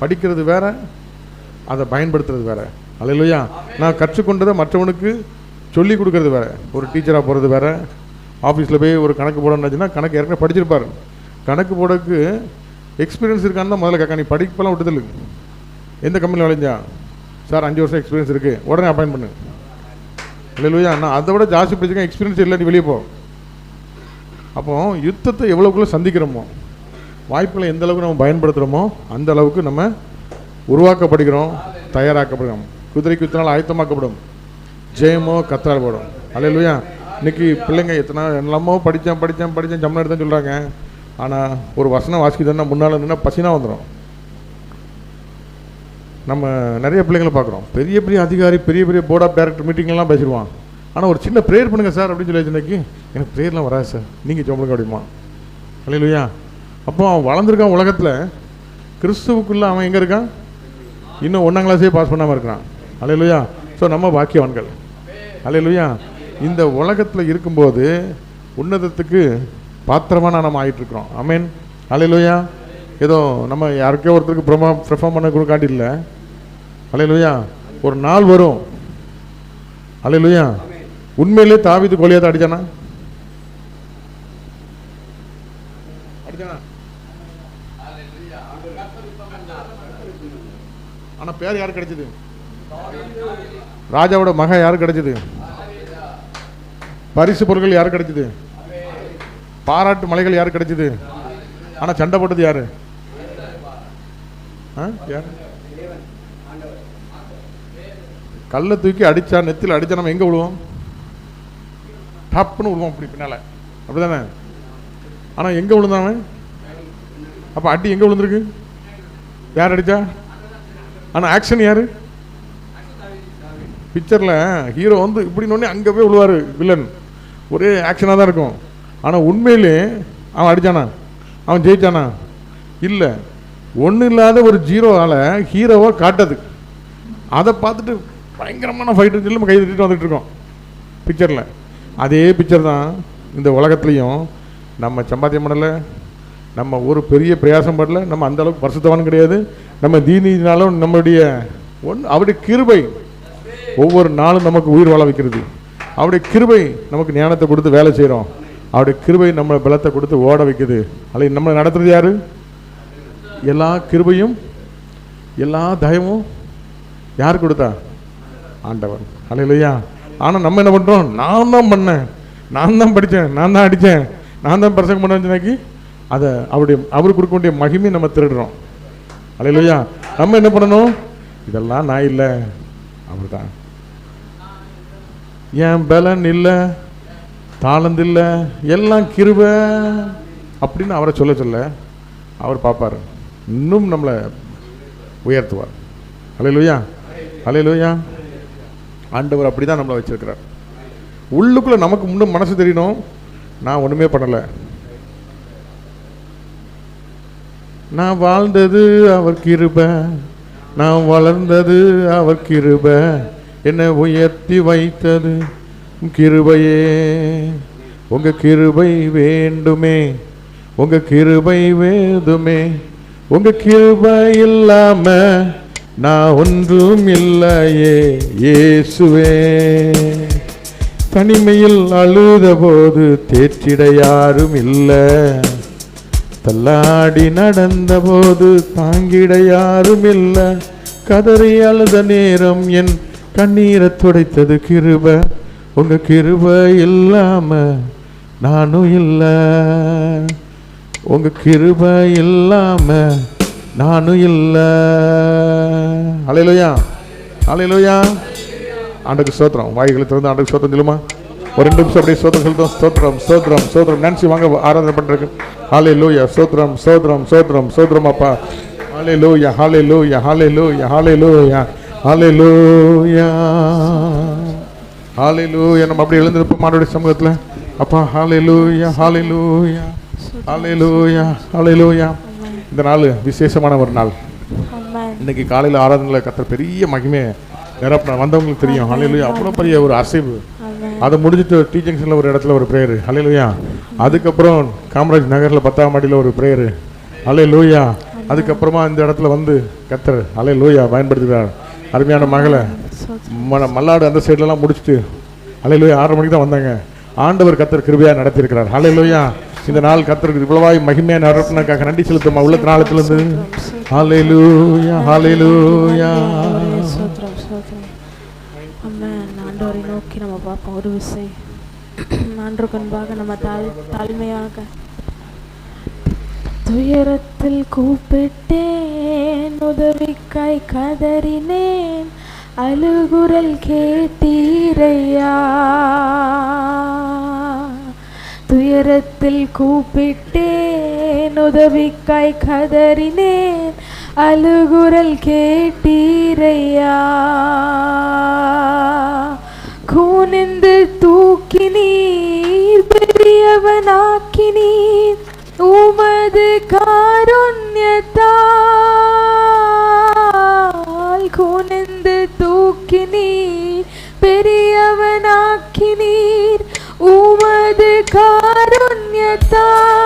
படிக்கிறது வேற அதை பயன்படுத்துறது வேற. அல்லையா நான் கற்றுக்கொண்டதை மற்றவனுக்கு சொல்லி கொடுக்கறது வேற. ஒரு டீச்சராக போகிறது வேற. ஆஃபீஸில் போய் ஒரு கணக்கு போடணும்னுச்சுன்னா கணக்கு ஏற்கனவே படிச்சிருப்பாரு. கணக்கு போடக்கு எக்ஸ்பீரியன்ஸ் இருக்கான்னு தான் முதல்ல கேட்க நீ படிப்பெல்லாம் விட்டதில்லை எந்த கம்பெனியில் விளைஞ்சா சார் அஞ்சு வருஷம் எக்ஸ்பீரியன்ஸ் இருக்குது உடனே அப்பாயின் பண்ணு. இல்லையா நான் அதை விட ஜாஸ்தி படிச்சிருக்கேன். எக்ஸ்பீரியன்ஸ் இல்லை நீ வெளியே போ. அப்போ யுத்தத்தை எவ்வளோக்குள்ளே சந்திக்கிறோமோ? வாய்ப்புகளை எந்த அளவுக்கு நம்ம பயன்படுத்துகிறோமோ அந்த அளவுக்கு நம்ம உருவாக்கப்படுகிறோம் தயாராக்கப்படுகிறோம். குதிரைக்கு யுத்தனால் ஆயத்தமாக்கப்படும். ஜெயமோ கத்தால் போடும். அல்லையா இன்னைக்கு பிள்ளைங்க எத்தனை எல்லாமோ படித்தேன் படித்தேன் படித்தேன் ஜம்னா எடுத்தேன்னு சொல்கிறாங்க ஆனால் ஒரு வசனம் வாசிக்கிறதுனா முன்னால் நின்னா பசினா வந்துடும் நம்ம நிறைய பிள்ளைங்களை பார்க்குறோம். பெரிய பெரிய அதிகாரி பெரிய பெரிய போர்ட் ஆஃப் டைரக்டர் மீட்டிங்லாம் பேசிடுவான். ஆனால் ஒரு சின்ன ப்ரேயர் பண்ணுங்கள் சார் அப்படின்னு சொல்லி இன்னைக்கு. எனக்கு ப்ரேயர்லாம் வராது சார். நீங்கள் சொல்லுங்க அப்படிமா அல்லையா அப்போ அவன் வளர்ந்துருக்கான் உலகத்தில். கிறிஸ்துவுக்குள்ளே அவன் எங்கே இருக்கான்? இன்னும் ஒன்றாம் கிளாஸே பாஸ் பண்ணாமல் இருக்கிறான். அலையிலுயா ஸோ நம்ம பாக்கியவான்கள். அலையிலுயா இந்த உலகத்தில் இருக்கும்போது உன்னதத்துக்கு பாத்திரமாக நம்ம ஆகிட்டுருக்குறோம் அமேன் அல்லையா ஏதோ நம்ம யாருக்கோ ஒருத்தருக்கு ப்ரொமா ப்ரிஃபார்ம் பண்ண கொடுக்காட்டி இல்லை. அலையிலுயா ஒரு நாள் வரும். அலையிலுயா உண்மையிலே தாவித்து கோலியாத அடித்தானா பேர் யார் கிடைச்சது? ராஜாவோட மக யார் கிடைச்சது? பரிசு பொருட்கள் யார் கிடைச்சது? பாராட்டு மலைகள் யார் கிடைச்சது? ஆனா சண்டை போட்டது யாரு? ஆ? கல்லை தூக்கி அடிச்சா நெத்தில் அடித்தா நம்ம எங்கே விழுவோம்? டப்புன்னு விழுவோம் அப்படி பின்னால். அப்படி தானே ஆனால் எங்கே அவன்? அப்போ அடி எங்கே விழுந்துருக்கு? யார் அடிச்சா? ஆனால் ஆக்ஷன் யார்? பிக்சரில் ஹீரோ வந்து இப்படின்னு அங்கே போய் விழுவார் வில்லன் ஒரே ஆக்ஷனாக தான் இருக்கும். ஆனால் உண்மையிலே அவன் அடிச்சானா? அவன் ஜெயித்தானா இல்லை. ஒன்றும் இல்லாத ஒரு ஜீரோவால் ஹீரோவாக காட்டது அதை பார்த்துட்டு பயங்கரமான ஃபைட்டு சொல்லி நம்ம கை தட்டிட்டு வந்துட்டு இருக்கோம். பிக்சரில் அதே பிக்சர் தான் இந்த உலகத்துலேயும். நம்ம சம்பாத்தியம் பண்ணலை. நம்ம ஒரு பெரிய பிரயாசம் படல. நம்ம அந்த அளவுக்கு பரிசுத்தவான் கிடையாது. நம்ம தீனினாலும் நம்மளுடைய ஒன் அவருடைய கிருபை ஒவ்வொரு நாளும் நமக்கு உயிர் வாழ வைக்கிறது. அவருடைய கிருபை நமக்கு ஞானத்தை கொடுத்து வேலை செய்கிறோம் அவருடைய கிருபை நம்மளை பலத்தை கொடுத்து ஓட வைக்குது. அல்ல நம்மளை நடத்துறது யாரு? எல்லா கிருபையும் எல்லா தயமும் யார் கொடுத்தா? ஆண்டவன் அல்லையா ஆனால் நம்ம என்ன பண்ணுறோம் நான் தான் பண்ணேன். நான் தான் படித்தேன் நான் தான் அடித்தேன் நான் தான் பிரசங்கம் பண்ண வச்சுனாக்கி அதை அவருடைய அவர் கொடுக்க வேண்டிய மகிமை நம்ம திருடுறோம். அலையிலையா நம்ம என்ன பண்ணணும்? இதெல்லாம் நான் இல்லை. அவர் தான் என் பலன் இல்லை. தாளந்து இல்லை. எல்லாம் கிருப அப்படின்னு அவரை சொல்ல சொல்ல அவர் பார்ப்பார். இன்னும் நம்மளை உயர்த்துவார். அலையிலுயா அலையிலுயா ஆண்டவர் அப்படி தான் நம்மளை வச்சிருக்கிறார். உள்ளுக்குள்ளே நமக்கு முன்னும் மனசு தெரியணும். நான் ஒன்றுமே பண்ணலை. நான் வாழ்ந்தது அவர் கிருப. நான் வளர்ந்தது அவர் கிருப. என்னை உயர்த்தி வைத்தது கிருபையே. உங்கள் கிருபை வேண்டுமே. உங்கள் கிருபை வேதுமே உங்கள் கிருபை இல்லாம நான் ஒன்றும் இல்லையே. இயேசுவே. தனிமையில் அழுத போது தேற்றிட யாரும் இல்லை. தள்ளாடி நடந்த போது தாங்கிட யாரும் இல்லை கதறி அழுத நேரம் என் கண்ணீரை துடைத்தது கிருப. உங்க கிருப இல்லாம நானும் இல்லை. உங்க கிருப இல்லாம நானும் இல்லை. அலையிலோயா அலையிலுயா ஆண்டுக்கு சோத்திரம் வாய்களை திறந்து ஆண்டுக்கு சோத்திரம் சொல்லுமா? ஒரு ரெண்டு நிமிஷம் அப்படியே சோத்திரம் சொல்லுவோம் ஸ்தோத்திரம் ஸ்தோத்திரம். ஸ்தோத்திரம். நினச்சி வாங்க ஆராதனை பண்ணுறதுக்கு ஹாலே லூயா ஸ்தோத்திரம் ஸ்தோத்திரம் ஸ்தோத்திரம் ஸ்தோத்திரம் அப்பா ஹாலே லூயா ஹாலே லூயா ஹாலே லூயா ஹாலே லூயா ஹாலே லூயா ஹாலே லூயா நம்ம அப்படியே எழுந்திருப்போம் மானுடைய சமூகத்தில். அப்பா ஹாலே லூயா ஹாலே லூயா ஹாலே லூயா ஹாலே லூயா இந்த நாள் விசேஷமான ஒரு நாள். இன்னைக்கு காலையில் ஆராதனையில் கத்துற பெரிய மகிமை நிரப்பின வந்தவங்களுக்கு தெரியும். ஹalleluya அவ்வளோ பெரிய ஒரு அசைவு. அதை முடிஞ்சிட்டு டி ஜங்ஷனில் ஒரு இடத்துல ஒரு ப்ரேயரு அலை லூயா அதுக்கப்புறம் காமராஜ் நகரில் பத்தாம் மாடியில் ஒரு அலை லூயா அதுக்கப்புறமா இந்த இடத்துல வந்து கத்தர் அலை லூயா பயன்படுத்துகிறார். அருமையான மகளை. ம- மல்லாடு அந்த சைட்லலாம் முடிச்சுட்டு அலை லூயா ஆறு மணிக்கு தான் வந்தாங்க. ஆண்டவர் கத்தர் கிருபையா நடத்தியிருக்கிறார். அலையிலோயா இந்த நாள் கத்தருக்கு இவ்வளவாய் மகிமையாக நடத்தினக்காக நன்றி செலுத்துமா உள்ள நாளத்திலிருந்து. லூயா ஹalleluya லூயா சோத்ரம் அம்மன் ஆண்டவரை நோக்கி நம்ம பார்ப்போம். ஒரு விசை. ஆண்டருக்கு முன்பாக நம்ம தாழ் தாழ்மையாக துயரத்தில் கூப்பிட்டேன். உதவிக்காய் கதறினேன். அழுகுரல் கேட்டீரையா? துயரத்தில் கூப்பிட்டேன். உதவிக்காய் கதறினேன். அழுகுரல் கேட்டீரையா? கூனிந்து தூக்கி நீர் பெரியவனாக்கி நீர் உமது காருண்யத்தால் கூனிந்து தூக்கி நீர் பெரியவனாக்கி நீர் உமது காருண்யத்தால்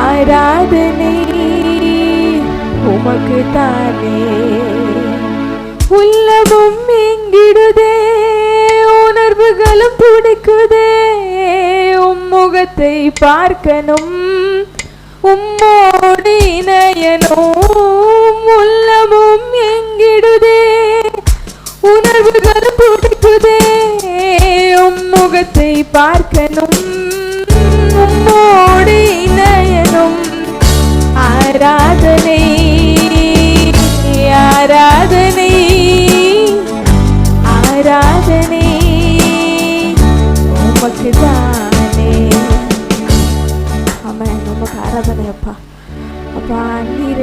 ஆராதனை உமக்கு தானே உள்ளமும் எங்கிடுதே உணர்வுகளும் பிடிக்குதே உம்முகத்தை பார்க்கணும் உம்மோடு இணையனும் உள்ளமும் எங்கிடுதே உணர்வுகளும் பிடிக்குதே உம்முகத்தை பார்க்கணும்.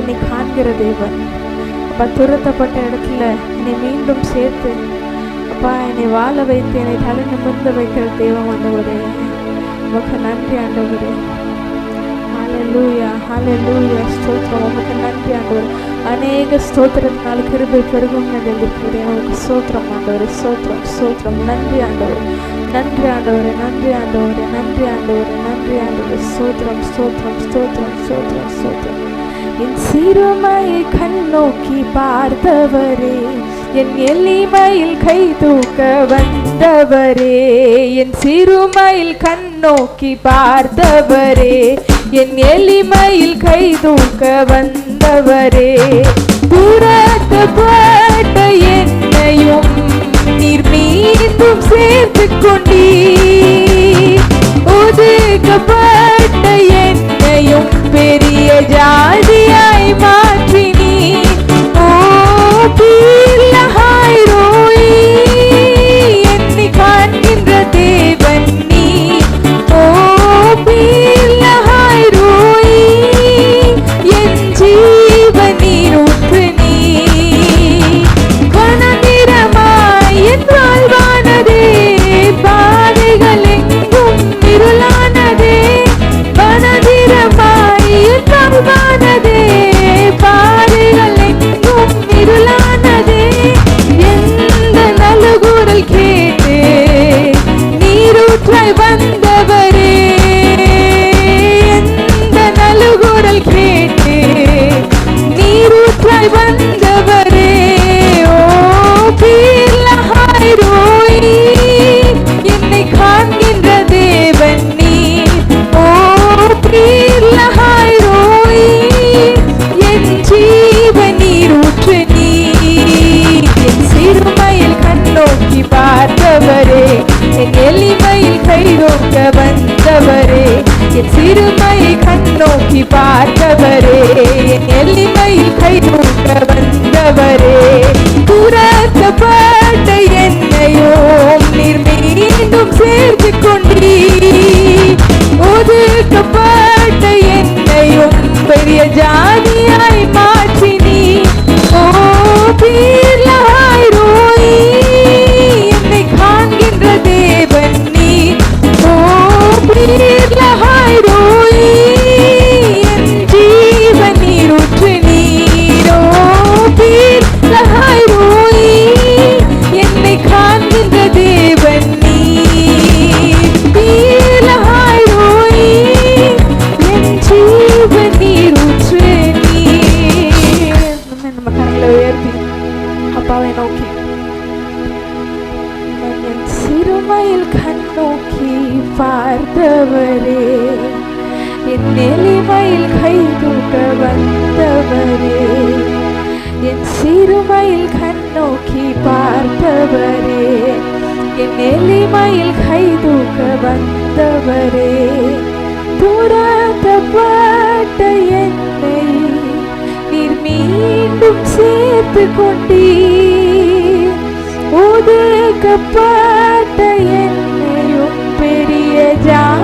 என்னை காண்கிற தேவன். அப்பா துரத்தப்பட்ட இடத்துல என்னை மீண்டும் சேர்த்து அப்பா என்னை வாழ வைத்து என்னை தலை நிமிர்ந்து வைக்கிற தெய்வம் ஆண்டவரே உமக்கு நன்றி ஆண்டவரே. ஹalleluya ஹalleluya. ஸ்தோத்திரம். உமக்கு நன்றி ஆண்டவர். அநேக ஸ்தோத்திரத்தினால் கிருபை பெருகும் எழுதிருக்கிறேன் உங்களுக்கு ஸ்தோத்திரம் ஆண்டவரே. ஸ்தோத்திரம் ஸ்தோத்திரம். நன்றி ஆண்டவர். நன்றி ஆண்டவரே. நன்றி ஆண்டவரே. நன்றி ஆண்டவரே. நன்றி ஆண்டவரே. ஸ்தோத்திரம் ஸ்தோத்திரம் ஸ்தோத்திரம் ஸ்தோத்திரம் ஸ்தோத்திரம். என் சிறுமையை கண் நோக்கி பார்த்தவரே என் எளிமையில் கை தூக்க வந்தவரே என் சிறுமையில் கண் நோக்கி பார்த்தவரே என் எளிமையில் கை தூக்க வந்தவரே. துரத்தப்பட்ட என்னையும் நீர் மீண்டும் சேர்த்து கொண்டு nunca vai see என் சிறுமையில் கண் நோக்கி பார்த்தவரே என் எளிமையில் கை தூக்க வந்தவரே என் சிறுமையில் கண் நோக்கி பார்த்தவரே என் எளிமையில் கை தூக்க வந்தவரே. துரத்தப்பட்ட என்னை நீர் மீண்டும் சேர்த்து கொண்டீர். ஒதுக்கப்பட்ட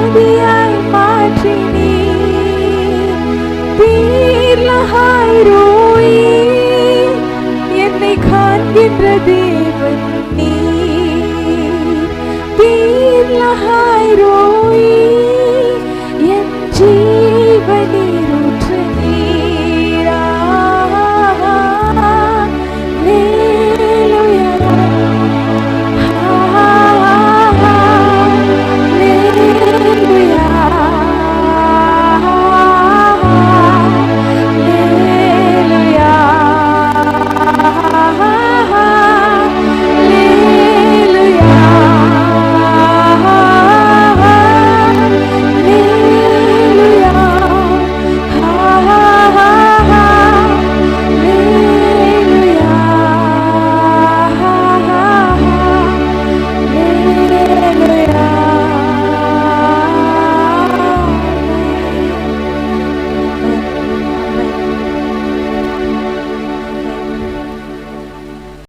ஜாதியாய் மாற்றினீர் தீர்லகாய் ரோயி என்னை காண்கின்றதே.